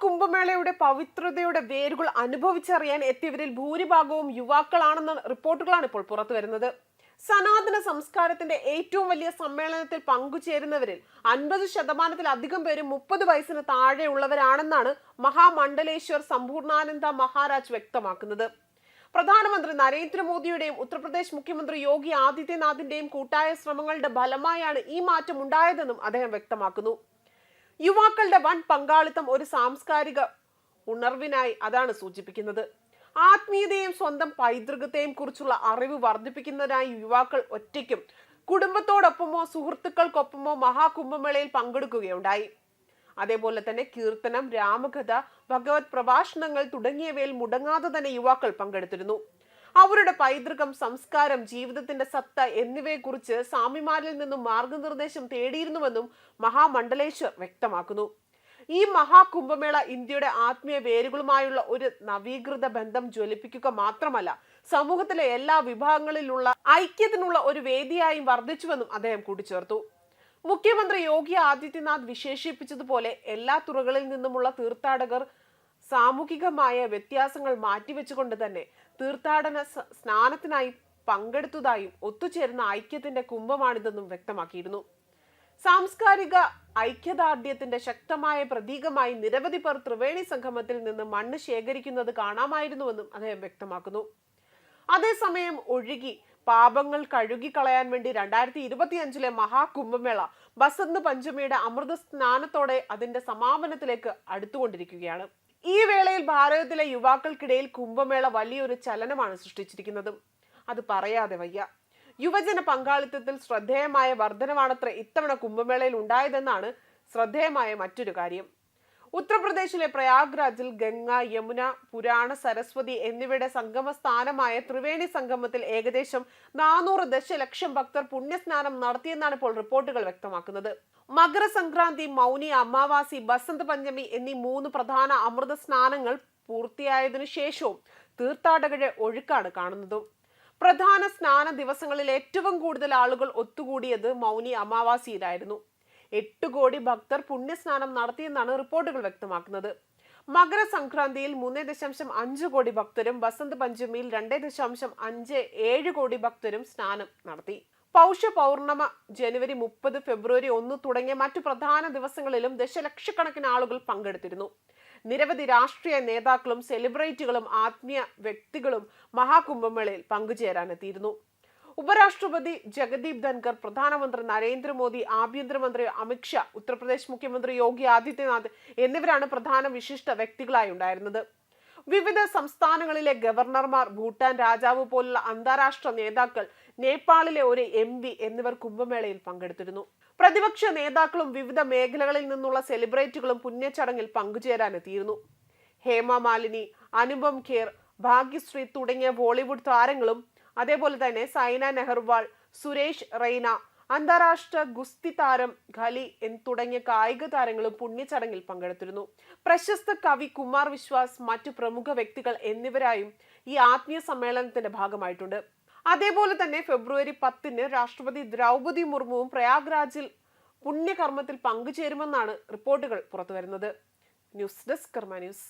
മഹാകുംഭമേളയുടെ പവിത്രതയുടെ വേരുകൾ അനുഭവിച്ചറിയാൻ എത്തിയവരിൽ ഭൂരിഭാഗവും യുവാക്കളാണെന്ന റിപ്പോർട്ടുകളാണ് ഇപ്പോൾ പുറത്തു വരുന്നത്. സനാതന സംസ്കാരത്തിന്റെ ഏറ്റവും വലിയ സമ്മേളനത്തിൽ പങ്കുചേരുന്നവരിൽ അൻപത് ശതമാനത്തിലധികം പേരും മുപ്പത് വയസ്സിന് താഴെയുള്ളവരാണെന്നാണ് മഹാമണ്ഡലേശ്വർ സമ്പൂർണാനന്ദ മഹാരാജ് വ്യക്തമാക്കുന്നത്. പ്രധാനമന്ത്രി നരേന്ദ്രമോദിയുടെയും ഉത്തർപ്രദേശ് മുഖ്യമന്ത്രി യോഗി ആദിത്യനാഥിന്റെയും കൂട്ടായ ശ്രമങ്ങളുടെ ഫലമായാണ് ഈ മാറ്റം ഉണ്ടായതെന്നും അദ്ദേഹം വ്യക്തമാക്കുന്നു. യുവാക്കളുടെ വൻ പങ്കാളിത്തം ഒരു സാംസ്കാരിക ഉണർവിനായി അതാണ് സൂചിപ്പിക്കുന്നത്. ആത്മീയതയും സ്വന്തം പൈതൃകത്തെയും കുറിച്ചുള്ള അറിവ് വർദ്ധിപ്പിക്കുന്നതിനായി യുവാക്കൾ ഒറ്റയ്ക്കും കുടുംബത്തോടൊപ്പമോ സുഹൃത്തുക്കൾക്കൊപ്പമോ മഹാകുംഭമേളയിൽ പങ്കെടുക്കുകയുണ്ടായി. അതേപോലെ തന്നെ കീർത്തനം രാമകഥ ഭഗവത് പ്രഭാഷണങ്ങൾ തുടങ്ങിയവയിൽ മുടങ്ങാതെ തന്നെ യുവാക്കൾ പങ്കെടുത്തിരുന്നു. അവരുടെ പൈതൃകം സംസ്കാരം ജീവിതത്തിന്റെ സത്ത എന്നിവയെക്കുറിച്ച് സ്വാമിമാരിൽ നിന്നും മാർഗനിർദ്ദേശം തേടിയിരുന്നുവെന്നും മഹാമണ്ഡലേശ്വർ വ്യക്തമാക്കുന്നു. ഈ മഹാകുംഭമേള ഇന്ത്യയുടെ ആത്മീയ വേരുകളുമായുള്ള ഒരു നവീകൃത ബന്ധം ജ്വലിപ്പിക്കുക മാത്രമല്ല സമൂഹത്തിലെ എല്ലാ വിഭാഗങ്ങളിലുള്ള ഐക്യത്തിനുള്ള ഒരു വേദിയായും വർദ്ധിച്ചുവെന്നും അദ്ദേഹം കൂട്ടിച്ചേർത്തു. മുഖ്യമന്ത്രി യോഗി ആദിത്യനാഥ് വിശേഷിപ്പിച്ചതുപോലെ എല്ലാ തുറകളിൽ നിന്നുമുള്ള തീർത്ഥാടകർ സാമൂഹികമായ വ്യത്യാസങ്ങൾ മാറ്റിവെച്ചുകൊണ്ട് തന്നെ തീർത്ഥാടന സ്നാനത്തിനായി പങ്കെടുത്തതായും ഒത്തുചേരുന്ന ഐക്യത്തിന്റെ കുംഭമാണിതെന്നും വ്യക്തമാക്കിയിരുന്നു. സാംസ്കാരിക ഐക്യദാർഢ്യത്തിന്റെ ശക്തമായ പ്രതീകമായി നിരവധി പേർ ത്രിവേണി സംഗമത്തിൽ നിന്ന് മണ്ണ് ശേഖരിക്കുന്നത് കാണാമായിരുന്നുവെന്നും അദ്ദേഹം വ്യക്തമാക്കുന്നു. അതേസമയം ഒഴുകി പാപങ്ങൾ കഴുകിക്കളയാൻ വേണ്ടി രണ്ടായിരത്തി ഇരുപത്തി അഞ്ചിലെ മഹാകുംഭമേള ബസന്ത് പഞ്ചമിയുടെ അമൃത സ്നാനത്തോടെ അതിന്റെ സമാപനത്തിലേക്ക് അടുത്തുകൊണ്ടിരിക്കുകയാണ്. ഈ വേളയിൽ ഭാരതത്തിലെ യുവാക്കൾക്കിടയിൽ കുംഭമേള വലിയൊരു ചലനമാണ് സൃഷ്ടിച്ചിരിക്കുന്നത്. അത് പറയാതെ വയ്യ. യുവജന പങ്കാളിത്തത്തിൽ ശ്രദ്ധേയമായ വർധനമാണത്ര ഇത്തവണ കുംഭമേളയിൽ ഉണ്ടായതെന്നാണ് ശ്രദ്ധേയമായ മറ്റൊരു കാര്യം. ഉത്തർപ്രദേശിലെ പ്രയാഗ്രാജിൽ ഗംഗ യമുന പുരാണ സരസ്വതി എന്നിവയുടെ സംഗമ സ്ഥാനമായ ത്രിവേണി സംഗമത്തിൽ ഏകദേശം നാനൂറ് ദശലക്ഷം ഭക്തർ പുണ്യസ്നാനം നടത്തിയെന്നാണ് ഇപ്പോൾ റിപ്പോർട്ടുകൾ വ്യക്തമാക്കുന്നത്. മകരസംക്രാന്തി മൗനി അമാവാസി ബസന്ത് പഞ്ചമി എന്നീ മൂന്ന് പ്രധാന അമൃത സ്നാനങ്ങൾ പൂർത്തിയായതിനു ശേഷവും തീർത്ഥാടകരുടെ ഒഴുക്കാണ് കാണുന്നത്. പ്രധാന സ്നാന ദിവസങ്ങളിൽ ഏറ്റവും കൂടുതൽ ആളുകൾ ഒത്തുകൂടിയത് മൗനി അമാവാസിയിലായിരുന്നു. എട്ട് കോടി ഭക്തർ പുണ്യസ്നാനം നടത്തിയെന്നാണ് റിപ്പോർട്ടുകൾ വ്യക്തമാക്കുന്നത്. മകരസംക്രാന്തിയിൽ മൂന്ന് ദശാംശം അഞ്ച് കോടി ഭക്തരും വസന്ത പഞ്ചമിയിൽ രണ്ട് ദശാംശം അഞ്ച് ഏഴ് കോടി ഭക്തരും സ്നാനം നടത്തി. പൗഷ പൗർണമ ജനുവരി മുപ്പത് ഫെബ്രുവരി ഒന്ന് തുടങ്ങിയ മറ്റു പ്രധാന ദിവസങ്ങളിലും ദശലക്ഷക്കണക്കിന് ആളുകൾ പങ്കെടുത്തിരുന്നു. നിരവധി രാഷ്ട്രീയ നേതാക്കളും സെലിബ്രിറ്റികളും ആത്മീയ വ്യക്തികളും മഹാകുംഭമേളയിൽ പങ്കുചേരാനെത്തിയിരുന്നു. ഉപരാഷ്ട്രപതി ജഗദീപ് ധൻകർ പ്രധാനമന്ത്രി നരേന്ദ്രമോദി ആഭ്യന്തരമന്ത്രി അമിത്ഷാ ഉത്തർപ്രദേശ് മുഖ്യമന്ത്രി യോഗി ആദിത്യനാഥ് എന്നിവരാണ് പ്രധാന വിശിഷ്ട വ്യക്തികളായി ഉണ്ടായിരുന്നത്. വിവിധ സംസ്ഥാനങ്ങളിലെ ഗവർണർമാർ ഭൂട്ടാൻ രാജാവ് പോലുള്ള അന്താരാഷ്ട്ര നേതാക്കൾ നേപ്പാളിലെ ഒരു എം പി എന്നിവർ കുംഭമേളയിൽ പങ്കെടുത്തിരുന്നു. പ്രതിപക്ഷ നേതാക്കളും വിവിധ മേഖലകളിൽ നിന്നുള്ള സെലിബ്രിറ്റികളും പുണ്യചടങ്ങിൽ പങ്കുചേരാനെത്തിയിരുന്നു ഹേമ മാലിനി അനുപം ഖേർ ഭാഗ്യശ്രീ തുടങ്ങിയ ബോളിവുഡ് താരങ്ങളും അതേപോലെ തന്നെ സൈന നെഹ്ർവാൾ സുരേഷ് റെയ്ന അന്താരാഷ്ട്ര ഗുസ്തി താരം ഖലി എന്ന് തുടങ്ങിയ കായിക താരങ്ങളും പുണ്യചടങ്ങിൽ പങ്കെടുത്തിരുന്നു. പ്രശസ്ത കവി കുമാർ വിശ്വാസ് മറ്റു പ്രമുഖ വ്യക്തികൾ എന്നിവരായും ഈ ആത്മീയ സമ്മേളനത്തിന്റെ ഭാഗമായിട്ടുണ്ട്. അതേപോലെ തന്നെ ഫെബ്രുവരി പത്തിന് രാഷ്ട്രപതി ദ്രൗപതി മുർമുവും പ്രയാഗ്രാജിൽ പുണ്യകർമ്മത്തിൽ പങ്കുചേരുമെന്നാണ് റിപ്പോർട്ടുകൾ പുറത്തുവരുന്നത്. News desk Karma news.